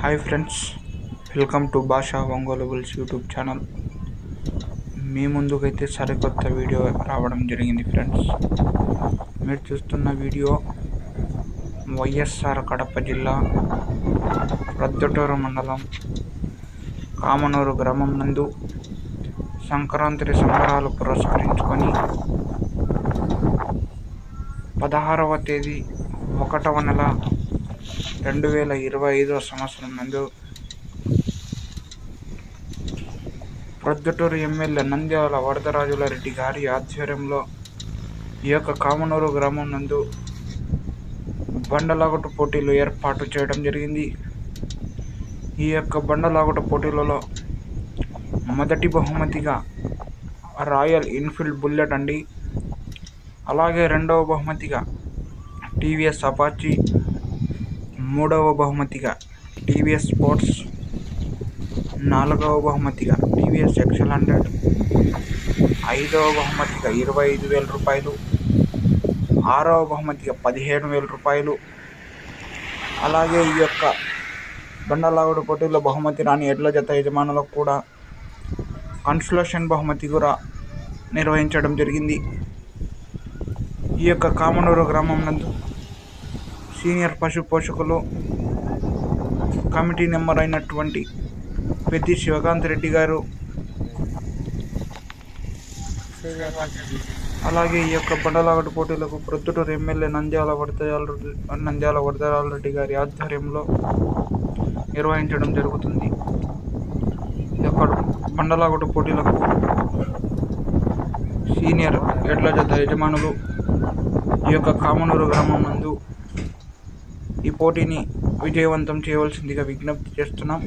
Hi friends welcome to భాషా ఒంగోలబుల్స్ YouTube channel. మీ ముందుకైతే సరికొత్త వీడియో రావడం జరిగింది ఫ్రెండ్స్. మీరు చూస్తున్న వీడియో వైఎస్ఆర్ కడప జిల్లా ప్రద్దటూరు మండలం కామనూరు గ్రామం నందు సంక్రాంతి సంబరాలు పురస్కరించుకొని పదహారవ తేదీ ఒకటవ నెల రెండు వేల ఇరవై ఐదవ సంవత్సరం నందు ప్రొద్దుటూరు ఎమ్మెల్యే నంద్యాల వరదరాజుల రెడ్డి గారి ఆధ్వర్యంలో ఈ యొక్క కామనూరు గ్రామం నందు బండలాగుట పోటీలు ఏర్పాటు చేయడం జరిగింది. ఈ యొక్క బండలాగుట పోటీలలో మొదటి బహుమతిగా రాయల్ ఎన్ఫీల్డ్ బుల్లెట్ అండి. అలాగే రెండవ బహుమతిగా టీవీఎస్ అపాచీ మూడవ బహుమతిగా టీవీఎస్ స్పోర్ట్స్ నాలుగవ బహుమతిగా టీవీఎస్ ఎక్సెల్ హండ్రెడ్ ఐదవ బహుమతిగా ఇరవై ఐదు వేల రూపాయలు ఆరవ బహుమతిగా పదిహేను వేల రూపాయలు. అలాగే ఈ యొక్క బండలాగుడు పోటీలో బహుమతి రాని ఎడ్ల జత యజమానులకు కూడా కన్సులేషన్ బహుమతి కూడా నిర్వహించడం జరిగింది. ఈ యొక్క కామనూరు గ్రామం నందు సీనియర్ పశు పోషకులు కమిటీ నెంబర్ అయినటువంటి పెద్ది శివకాంత్ రెడ్డి గారు. అలాగే ఈ యొక్క బండలాగడ పోటీలకు ప్రొద్దుటూరు ఎమ్మెల్యే నంద్యాల వరదయాల నంద్యాల వరదరాల రెడ్డి గారి ఆధ్వర్యంలో నిర్వహించడం జరుగుతుంది. ఈ యొక్క బండలాగడు పోటీలకు సీనియర్ ఎడ్ల జత యజమానులు ఈ యొక్క కామనూరు గ్రామం నందు ఈ పోటీని విజయవంతం చేయవలసిందిగా విజ్ఞప్తి చేస్తున్నాం.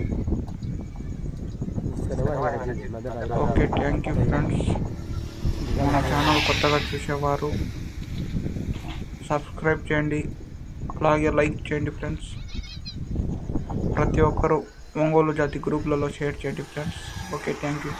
Okay thank you friends. మన ఛానల్ కొత్తగా చూసేవారు సబ్స్క్రైబ్ చేయండి అలాగే లైక్ చేయండి ఫ్రెండ్స్. ప్రతి ఒక్కరూ ఒంగోలు జాతి గ్రూపులలో షేర్ చేయండి ఫ్రెండ్స్. Okay thank you.